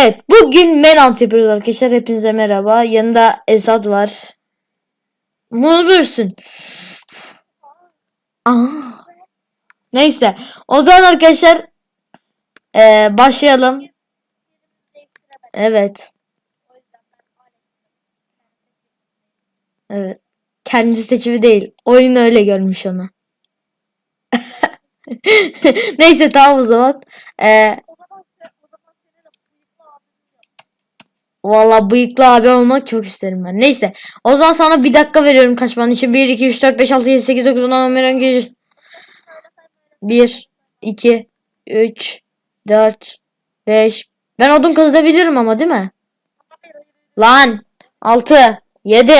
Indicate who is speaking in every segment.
Speaker 1: Evet bugün menant yapıyoruz arkadaşlar. Hepinize merhaba. Yanında Esat var. Muzbursun. Aa. Neyse. O zaman arkadaşlar eee, başlayalım. Evet. Evet. Kendi seçimi değil. Oyun öyle görmüş onu. Neyse tamam o zaman. Eee Valla bıyıklı abi olmak çok isterim ben. Neyse. O zaman sana bir dakika veriyorum kaçman için. 1, 2, 3, 4, 5, 6, 7, 8, 9, 10, 11, 12, 1, 2, 3, 4, 5. Ben odun kazabilirim ama değil mi? Lan. 6, 7,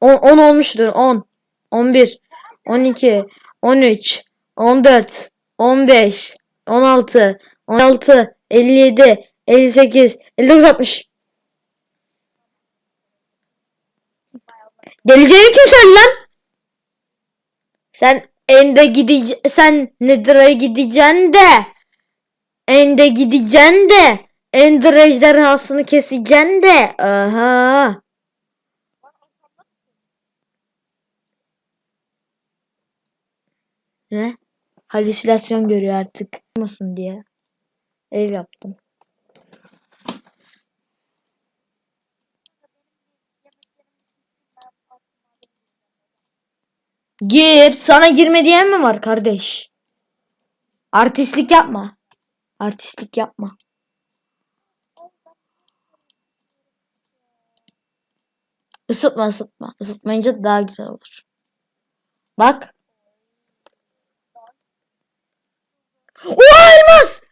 Speaker 1: 10, 10 olmuştur. 10, 11, 12, 13, 14, 15, 16, 16, 57, 58, 59, 60. Geleceğini kim söyledi lan? Sen ende gidece sen Nether'a gideceksin de. Ende gideceksin de. Ender ejderhasını keseceksin de. Aha. Ne? Halüsinasyon görüyor artık. Olmasın diye. Ev yaptım Gir. Sana girme diyen mi var kardeş? Artistlik yapma. Artistlik yapma. Isıtma ısıtma. Isıtmayınca daha güzel olur. Bak. Oha elmas!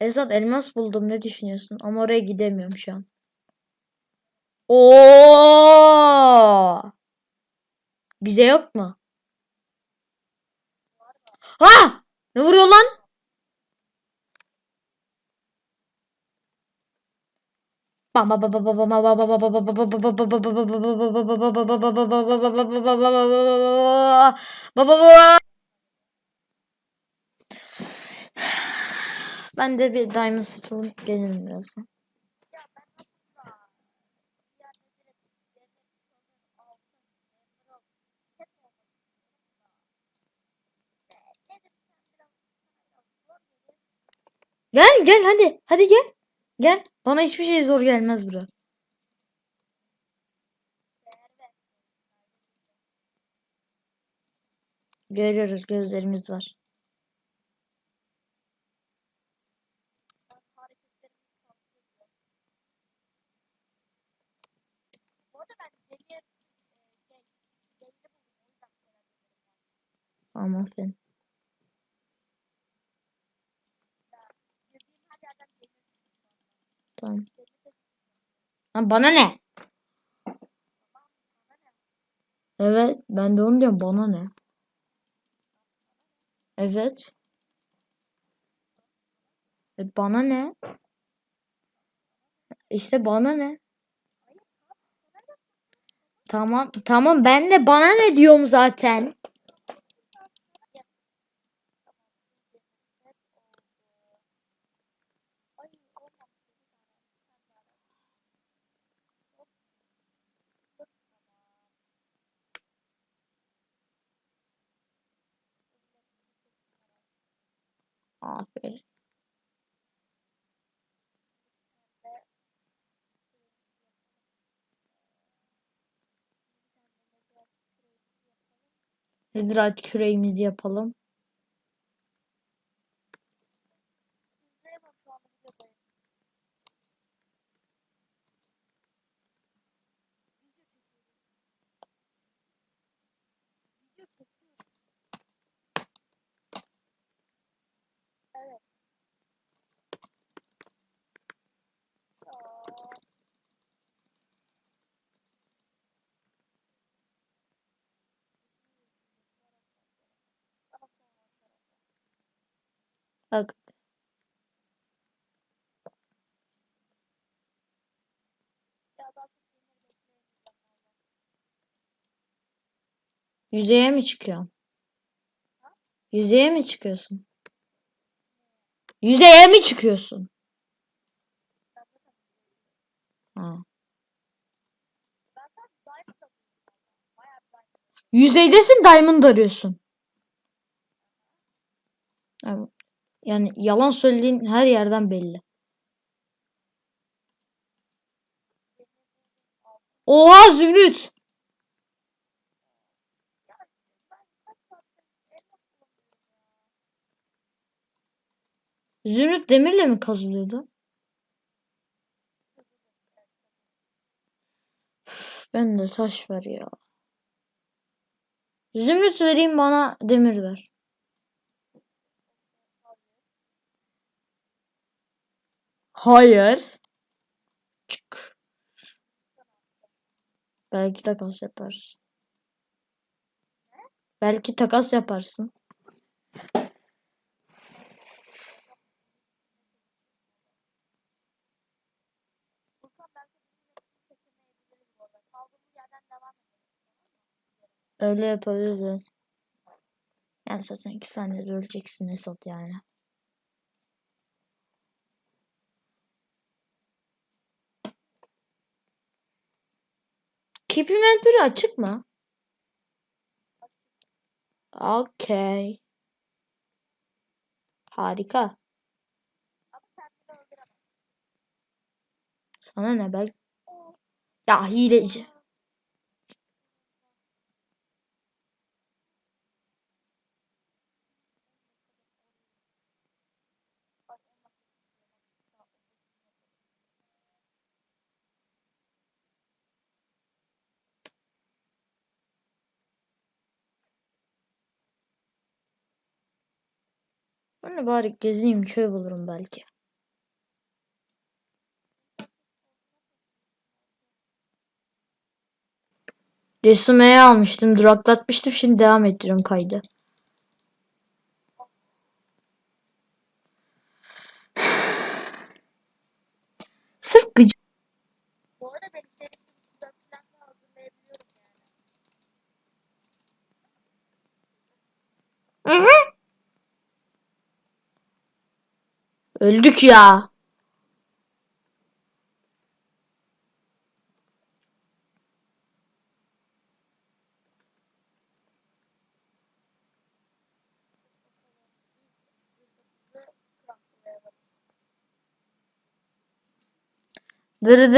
Speaker 1: Esat elmas buldum. Ne düşünüyorsun? Ama oraya gidemiyorum şu an. Oo! Bize yok mu? Ha! Ne vuruyor lan? Ben de bir diamond set olup gelirim birazdan. Gel gel hadi. Hadi gel. Gel. Bana hiçbir şey zor gelmez bro. Görüyoruz gözlerimiz var. Tamam aferin. Tamam. Ha, bana ne? Evet ben de onu diyorum bana ne? Evet. E, bana ne? İşte bana ne? Tamam tamam ben de bana ne diyorum zaten. Ziraat küreğimizi yapalım. Bak. Yüzeye mi çıkıyorsun? Yüzeye mi çıkıyorsun? Yüzeye mi çıkıyorsun? Ha. Yüzeydesin diamond arıyorsun. Yani, yani yalan söylediğin her yerden belli. Oha Zümrüt. Zümrüt demirle mi kazılıyordu? Üf, Bende taş var ya. Zümrüt vereyim bana demir ver. Hayır. Çık. Belki takas yaparsın. Belki takas yaparsın. Öyle yapabiliriz. Yani zaten iki saniyede öleceksin Esat yani. Keep inventory açık mı? Okey. Harika. Sana ne ben? Ya hileci. De bari gezineyim köy bulurum belki. Resume'ye almıştım. Duraklatmıştım. Şimdi devam ettiriyorum kaydı. Sırf gıcık.
Speaker 2: Bu arada ben istediğim gibi güzel planlar hazırlayabiliyorum yani.
Speaker 1: Öldük ya. Dırı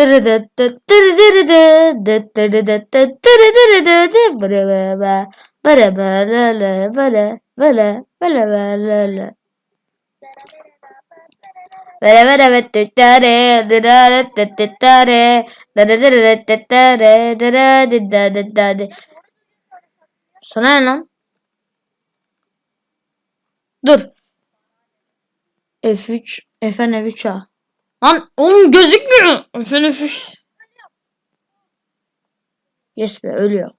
Speaker 1: Vere vere ve tüttare dırı dı tüttare dırı dırı dı tüttare dırı dı dı dı dı dı. Sana ne lan? Dur. F3 FN F3 a. Lan oğlum gözükmüyor. FN F3. Yes be ölüyor.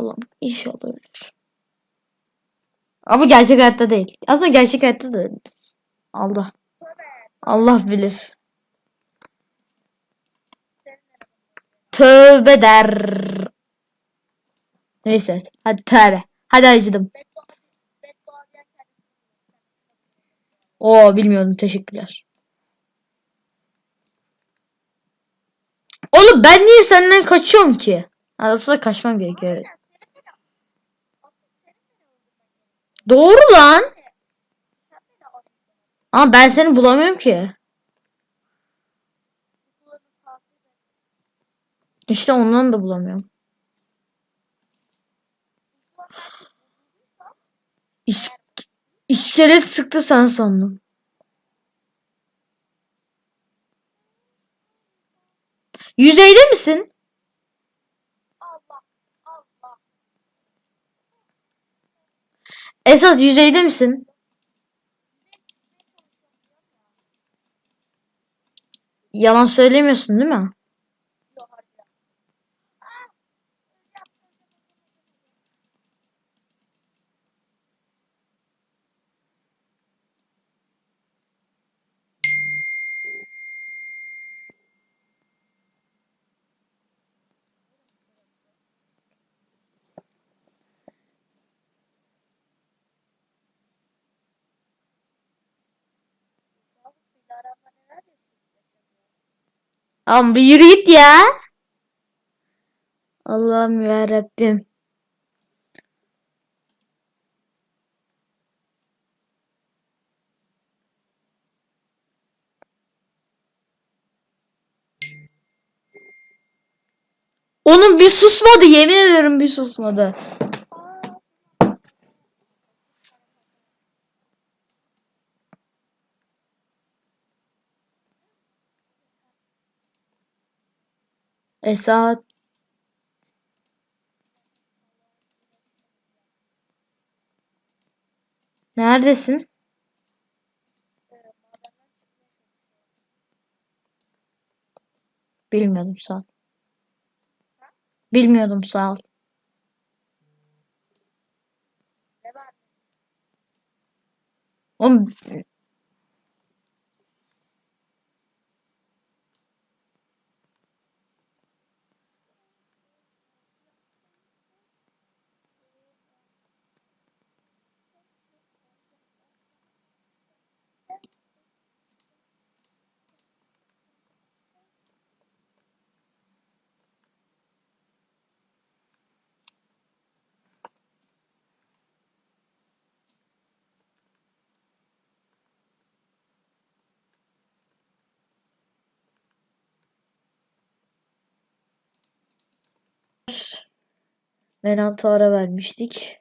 Speaker 1: Allah'ım inşallah ölür. Ama gerçek hayatta değil. Aslında gerçek hayatta da ölür. Allah. Allah bilir. Tövbe der. Neyse. Hadi tövbe. Hadi acıdım. Oo bilmiyordum. Teşekkürler. Oğlum ben niye senden kaçıyorum ki? Aslında kaçmam gerekiyor. evet.
Speaker 2: Aynen, senin beni- asıl senin beni öldürmen gerekiyor.
Speaker 1: Doğru lan. Ama ben seni bulamıyorum ki. İşte ondan da bulamıyorum. İs iskelet sıktı sen sandım. Yüzeyde misin?
Speaker 2: Allah Allah.
Speaker 1: Esat yüzeyde misin? Yalan söylemiyorsun değil mi? Ama bir yürü git ya. Allah'ım ya Rabbim. Onun bir susmadı yemin ederim bir susmadı. Esat. Neredesin? Bilmiyordum sağ ol. Bilmiyordum sağ ol. Oğlum, Menaltı ara vermiştik.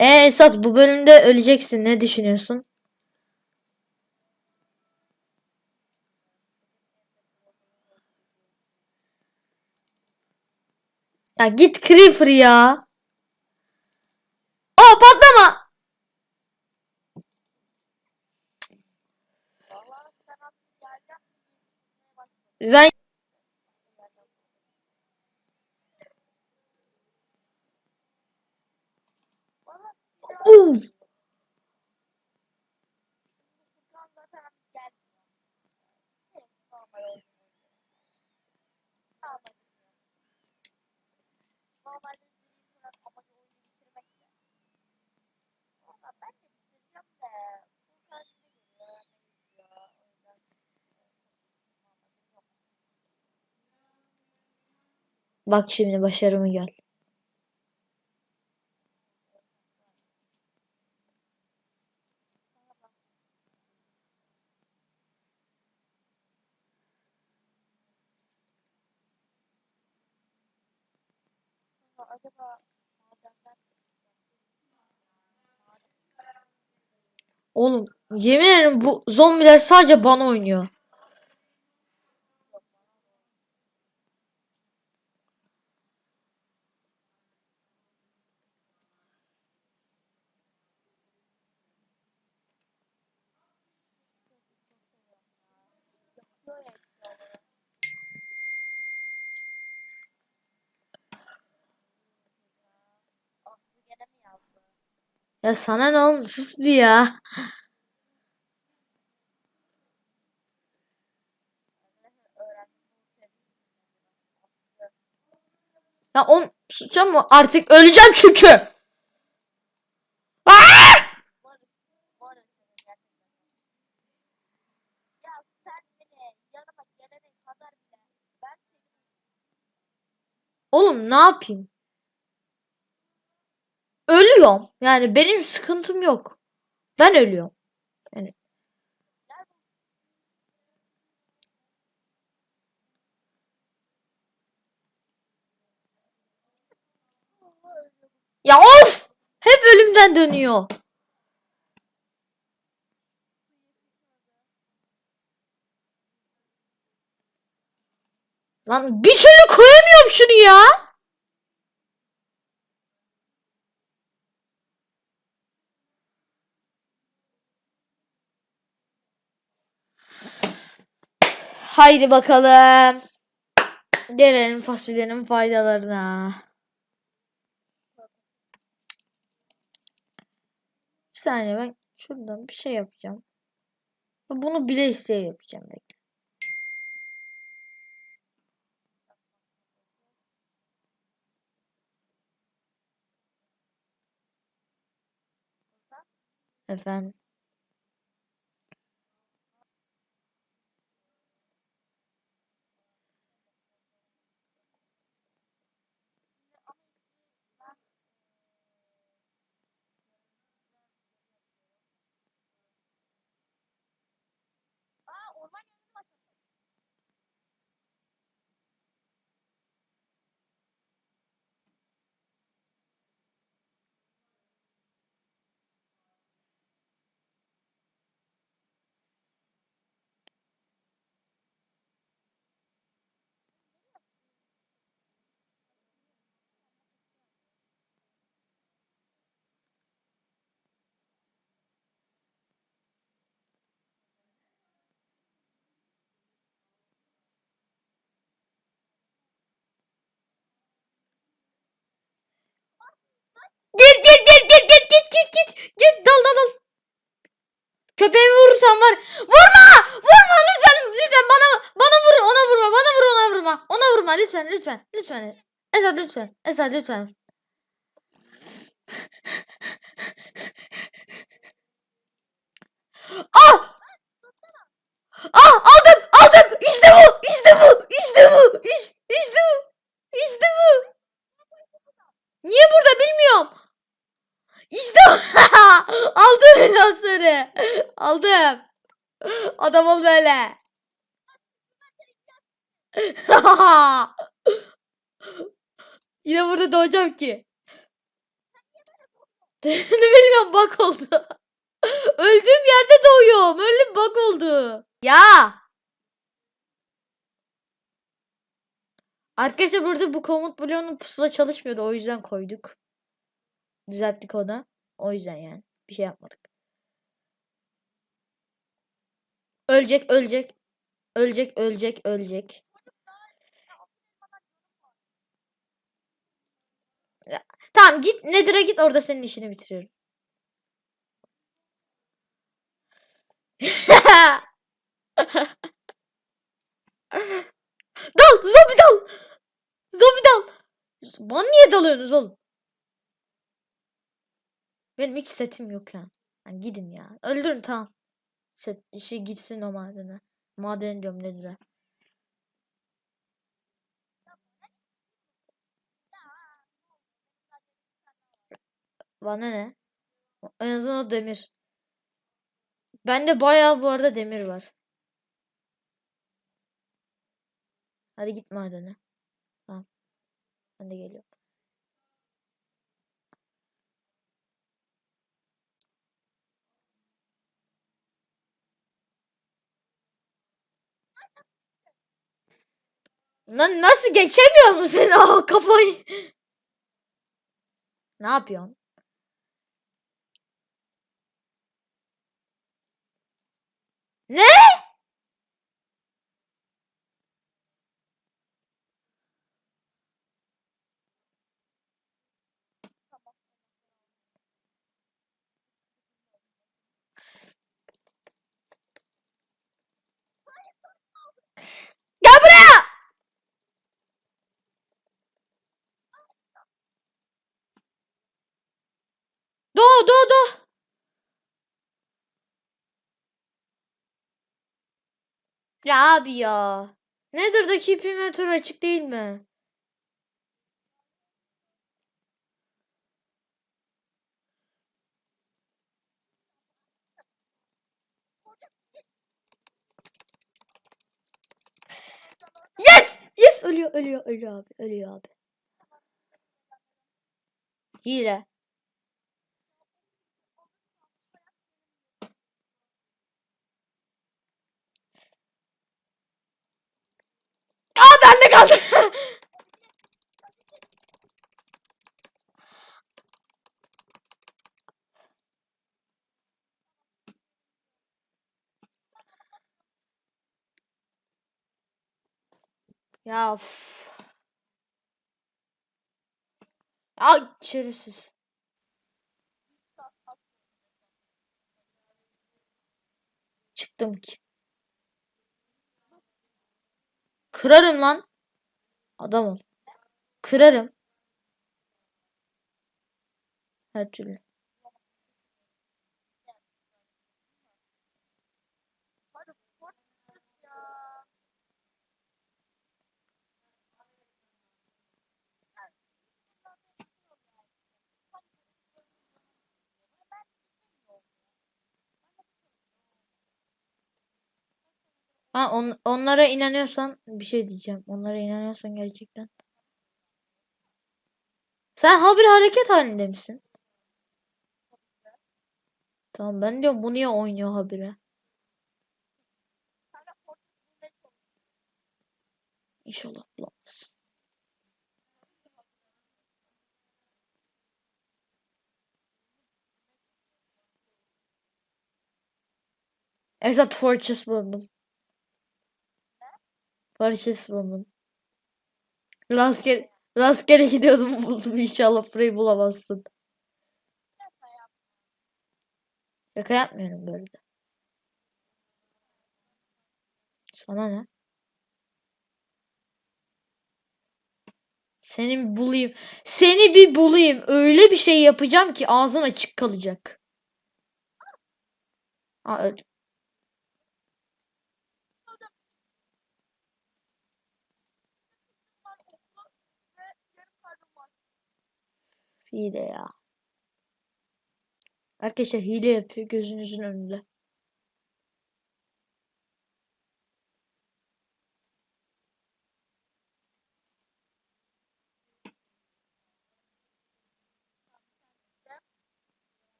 Speaker 1: E Esat bu bölümde öleceksin. Ne düşünüyorsun? Ya git Creeper ya. Aa patlama. Ben
Speaker 2: Valla
Speaker 1: Uf.
Speaker 2: Furkan zaten artık gelmiyor. Evet, normal oldu. Normal. Normalde Dream'in amacı oyunu bitirmek de. Valla ben de bitireceğim de. Furkan ne geliyor, ne gidiyor. O yüzden. e, yok.
Speaker 1: bak şimdi başarımı gel. Oğlum yemin ederim bu zombiler sadece bana oynuyor.
Speaker 2: yapıyor ya işte olarak. Aslı gene mi yazdı?
Speaker 1: Ya sana ne oğlum sus bir ya. Ya oğlum susacağım mı? Artık öleceğim çünkü. Aa!
Speaker 2: Bu arada, bu arada senin gerçekten. Ya sen beni yanıma gelene kadar bile ben seni
Speaker 1: Oğlum ne yapayım? Ölüyorum. Yani benim sıkıntım yok. Ben ölüyorum.
Speaker 2: öldüm.
Speaker 1: Ya of! Hep ölümden dönüyor. Lan bir türlü koyamıyorum şunu ya. Haydi bakalım. Gelelim fasulyenin faydalarına. Bir saniye ben şuradan bir şey yapacağım. Bunu bile isteye yapacağım bekle. Efendim. Git git git git git git git git. Git dal dal dal. Köpeğimi vurursan var. Vurma! Vurma lütfen lütfen bana bana vur ona vurma bana vur ona vurma. Ona vurma lütfen lütfen lütfen. Esat lütfen. Esat lütfen. Ah! Ah aldım aldım işte bu işte bu işte bu işte, işte bu işte bu. Niye burada bilmiyorum. İşte bu. Elmasları. Aldım. Adam ol böyle. Yine burada doğacağım ki. ne bilmiyorum bak oldu. Öldüğüm yerde doğuyorum. Öyle bak oldu. Ya. Arkadaşlar burada bu komut bloğunun pusula çalışmıyordu. O yüzden koyduk. Düzelttik onu. O yüzden yani. Bir şey yapmadık. Ölecek, ölecek. Ölecek, ölecek, ölecek. Ya, Tamam git Nether'a git orada senin işini bitiriyorum. dal zombi dal. Zombi dal. Bana niye dalıyorsunuz oğlum? Benim hiç setim yok ya. Yani gidin ya. Öldürün tamam. Set işi gitsin o madene. Maden diyorum Nether'a. Bana ne? En azından o demir. Bende bayağı bu arada demir var. Hadi git madene. Tamam. Ben de geliyorum. Lan nasıl geçemiyor musun sen o kafayı? Ne yapıyorsun? Ne? Gel buraya! Do do do. Ya abi ya. Nether'daki inventory açık değil mi? Yes! Yes! Ölüyor, ölüyor, ölüyor abi, ölüyor abi. Hile. Aa bende kaldı. ya uf. Ya şerefsiz. Çıktım ki. Kırarım lan. Adam ol. Kırarım. Her türlü. Ha on, onlara inanıyorsan bir şey diyeceğim. Onlara inanıyorsan gerçekten. Sen habire hareket halinde misin? Tamam ben diyorum bu niye oynuyor habire? İnşallah bulamaz. Esat Fortress buldum. Parçası buldum. Rastgele, rastgele gidiyordum buldum. İnşallah burayı bulamazsın. Şaka yapmıyorum böyle. Sana ne? Seni bulayım. Seni bir bulayım. Öyle bir şey yapacağım ki ağzın açık kalacak. Aa
Speaker 2: öldüm.
Speaker 1: Hile ya. Arkadaşlar hile yapıyor gözünüzün önünde.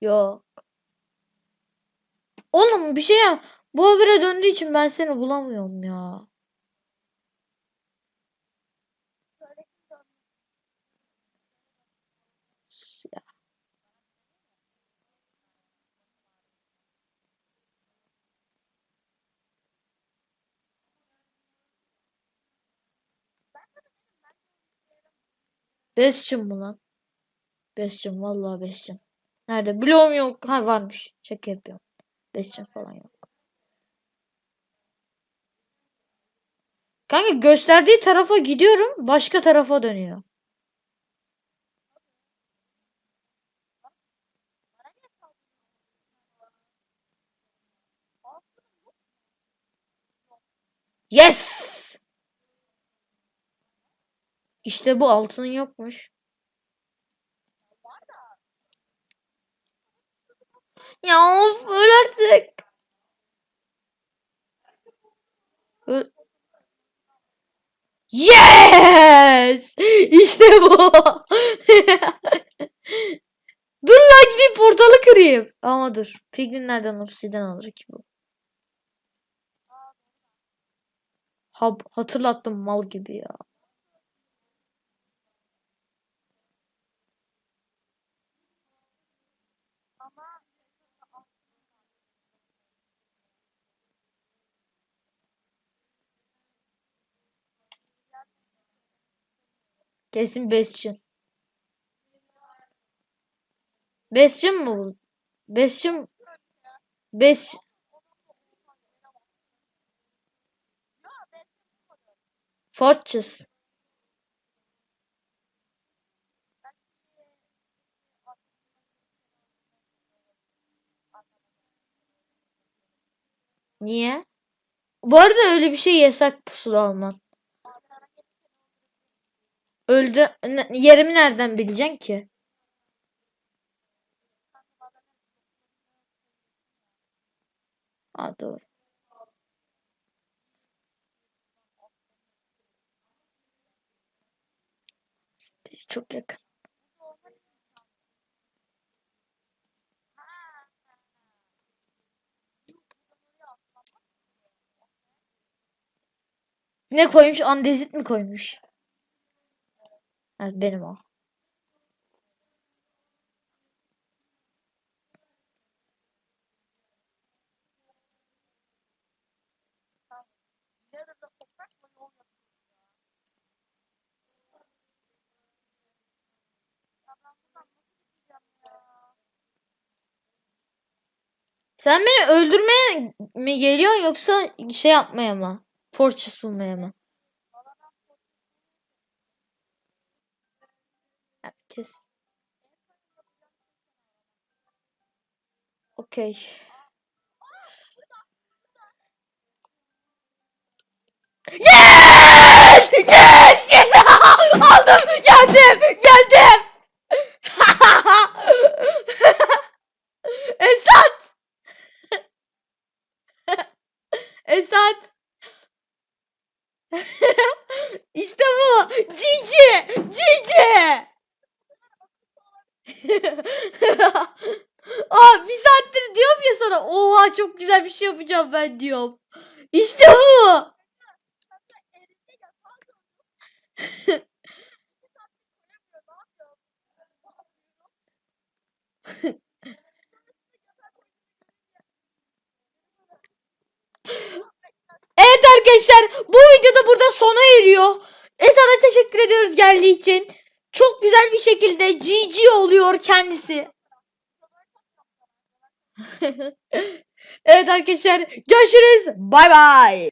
Speaker 1: Yok. Oğlum bir şey yap. Bu habere döndüğü için ben seni bulamıyorum ya. Besçim mi lan? Besçim vallahi besçim. Nerede? Bloğum yok. Ha varmış. Şaka yapıyorum. Besçim falan yok. Kanka gösterdiği tarafa gidiyorum. Başka tarafa dönüyor. Yes! İşte bu altının yokmuş.
Speaker 2: Var da
Speaker 1: Ya of öl artık. Yes! İşte bu. dur lan gidip portalı kırayım. Ama dur. Piglin nereden obsidian alır ki bu? Ha, hatırlattım mal gibi ya. Kesin Bastion. Bastion mu bu? Bastion
Speaker 2: ben
Speaker 1: Fortress. Niye? Bu arada öyle bir şey yasak pusula alman. Öldü. Yerimi nereden bileceksin ki? Aa doğru. Çok yakın. Ne koymuş? Andezit mi koymuş? Evet benim o. Sen beni öldürmeye mi geliyorsun yoksa şey yapmaya mı? Fortress bulmaya mı? Herkes. Okey. Yes! Yes! yes! Aldım! Geldim! Geldim! Esat! Esat! işte bu! Cici! Cici! Çok güzel bir şey yapacağım ben diyorum. İşte bu.
Speaker 2: evet
Speaker 1: arkadaşlar bu videoda burada sona eriyor. Esad'a teşekkür ediyoruz geldiği için. Çok güzel bir şekilde GG oluyor kendisi. evet arkadaşlar görüşürüz. Bay bay.